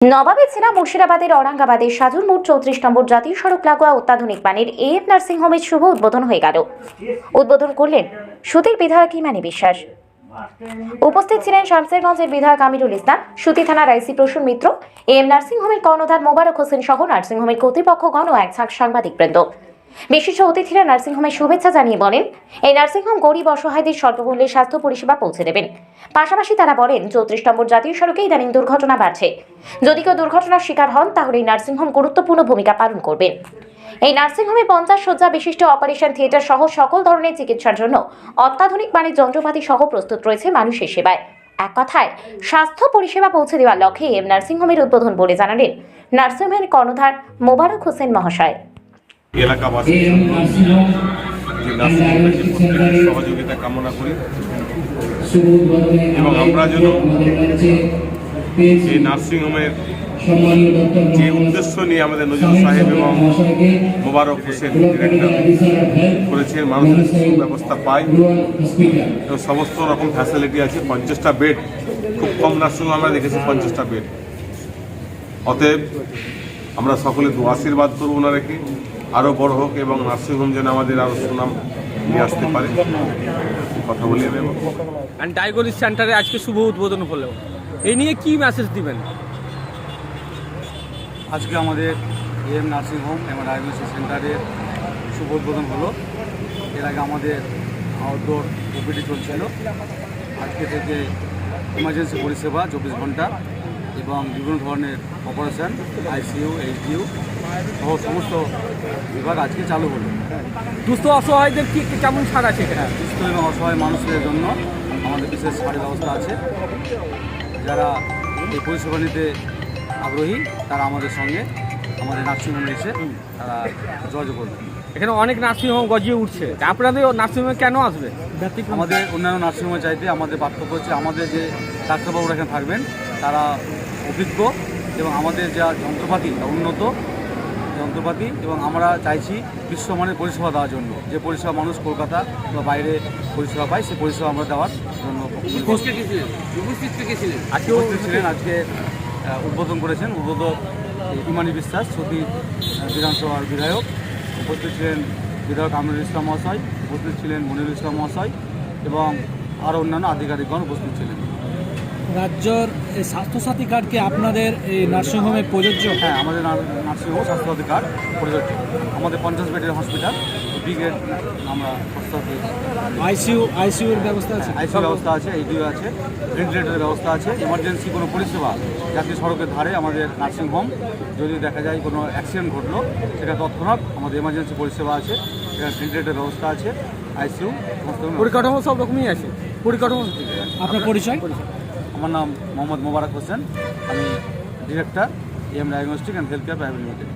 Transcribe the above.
নবাবে ছিলা মুর্শিদাবাদের অরাঙ্গাবাদের সাজুর মোট চৌত্রিশ নম্বর জাতীয় সড়ক লাগোয়া অত্যাধুনিক মানের নার্সিং নার্সিংহোমের শুভ উদ্বোধন হয়ে গেল। উদ্বোধন করলেন সুতির বিধায়ক ইমানি বিশ্বাস। উপস্থিত ছিলেন শামসেরগঞ্জের বিধায়ক আমিরুল ইসলাম, সুতি থানার আইসি প্রসূন মিত্র এম নার্সিংহোমের কর্ণধার মোবারক হোসেন সহ নার্সিংহোমের কর্তৃপক্ষগণ ও এক ঝাঁক সাংবাদিকবৃন্দ বিশিষ্ট অতিথিরা নার্সিংহোমের শুভেচ্ছা জানিয়ে বলেন, এই নার্সিংহোম গরিব অসহায়দের স্বল্পমূল্যে স্বাস্থ্য পরিষেবা পৌঁছে দেবেন। পাশাপাশি তারা বলেন, চৌত্রিশ নম্বর জাতীয় সড়কে ইদানিং দুর্ঘটনা বাড়ছে। যদি কেউ দুর্ঘটনার শিকার হন, তাহলে এই নার্সিংহোম গুরুত্বপূর্ণ ভূমিকা পালন করবেন। এই নার্সিংহোমে পঞ্চাশ শয্যা বিশিষ্ট অপারেশন থিয়েটার সহ সকল ধরনের চিকিৎসার জন্য অত্যাধুনিক মানের যন্ত্রপাতি সহ প্রস্তুত রয়েছে মানুষের সেবায়। এক কথায়, স্বাস্থ্য পরিষেবা পৌঁছে দেওয়ার লক্ষ্যে এম নার্সিংহোমের উদ্বোধন বলে জানালেন নার্সিংহোমের কর্ণধার মোবারক হোসেন মহাশয়। এলাকাবাসী সহযোগিতা কামনা করি। এবং আমরা যেন এই নার্সিংহোমের যে উদ্দেশ্য নিয়ে আমাদের নজরুল সাহেব এবং মোবারক হোসেন করেছেন মানুষের সুব্যবস্থা পায়। এবং সমস্ত রকম ফ্যাসিলিটি আছে পঞ্চাশটা বেড খুব কম নার্সিংহোম আমরা দেখেছি পঞ্চাশটা বেড অতএব আমরা সকলে দু আশীর্বাদ করব ওনারাকে আরও বড় হোক এবং নার্সিংহোম যেন আমাদের আরও সুনাম নিয়ে আসতে পারে কথা বলিয়ে দেবো অ্যান্ড ডায়াগনোস সেন্টারে আজকে শুভ উদ্বোধন হলো। এই নিয়ে কি মেসেজ দিবেন? আজকে আমাদের এম নার্সিং হোম এবং ডায়াগনোসিস সেন্টারের শুভ উদ্বোধন হলো। এর আগে আমাদের আউটডোর ওপিডি চলছিল। আজকে থেকে ইমার্জেন্সি পরিষেবা চব্বিশ ঘণ্টা। এবং বিভিন্ন ধরনের অপারেশন আইসিইউ এইচডিইউ সহ সমস্ত বিভাগ আজকে চালু হলো। দুস্থ অসহায়দের কি কেমন ছাড় আছে এখানে? হ্যাঁ সুস্থ এবং অসহায় মানুষদের জন্য আমাদের বিশেষ ছাড়ের ব্যবস্থা আছে। যারা এই পরিষেবা নিতে আগ্রহী তারা আমাদের সঙ্গে আমাদের নার্সিংহোমে এসে তারা যোগাযোগ করবে। এখানে অনেক নার্সিংহোম গজিয়ে উঠছে। আপনাদের নার্সিংহোমে কেন আসবে? আমাদের অন্যান্য নার্সিংহোমে চাইতে আমাদের পার্থক্য হচ্ছে আমাদের যে ডাক্তারবাবুরা এখানে থাকবেন তারা অভিজ্ঞ এবং আমাদের যা যন্ত্রপাতি উন্নত যন্ত্রপাতি এবং আমরা চাইছি বিশ্বমানের পরিষেবা দেওয়ার জন্য। যে পরিষেবা মানুষ কলকাতা বা বাইরে পরিষেবা পায় সেই পরিষেবা আমরা দেওয়ার জন্য আজকে উপস্থিত ছিলেন আজকে উদ্বোধন করেছেন উদ্বোধক ইমানি বিশ্বাস সতী বিধানসভার বিধায়ক। উপস্থিত ছিলেন বিধায়ক আমিরুল ইসলাম মহাশয় উপস্থিত ছিলেন মনিরুল ইসলাম মহাশয় এবং আরও অন্যান্য আধিকারিকগণ উপস্থিত ছিলেন। রাজ্যর এই স্বাস্থ্যসাথী কার্ড কি আপনাদের এই নার্সিংহোমে প্রযোজ্য? হ্যাঁ আমাদের নার- নার্সিংহোম স্বাস্থ্যসাথী কার্ড প্রযোজ্য। আমাদের পঞ্চাশ বেডের হসপিটাল বি গ্রেড আমরা স্বাস্থ্যসাথী। আইসিইউ আইসিইউর ব্যবস্থা আছে? আইসিউ ব্যবস্থা আছে এইডিও আছে ভেন্টিলেটরের ব্যবস্থা আছে এমার্জেন্সি কোনো পরিষেবা জাতীয় সড়কের ধারে আমাদের নার্সিংহোম যদি দেখা যায় কোনো অ্যাক্সিডেন্ট ঘটলো সেটা তৎক্ষণাৎ আমাদের এমার্জেন্সি পরিষেবা আছে এখানে ভেন্টিলেটরের ব্যবস্থা আছে আইসিইউ রকমের পরিকাঠামো সব রকমই আছে। পরিকাঠামো আপনার পরিচয়। আমার নাম মোহাম্মদ মোবারক হোসেন আমি director M diagnostic and health care private limited.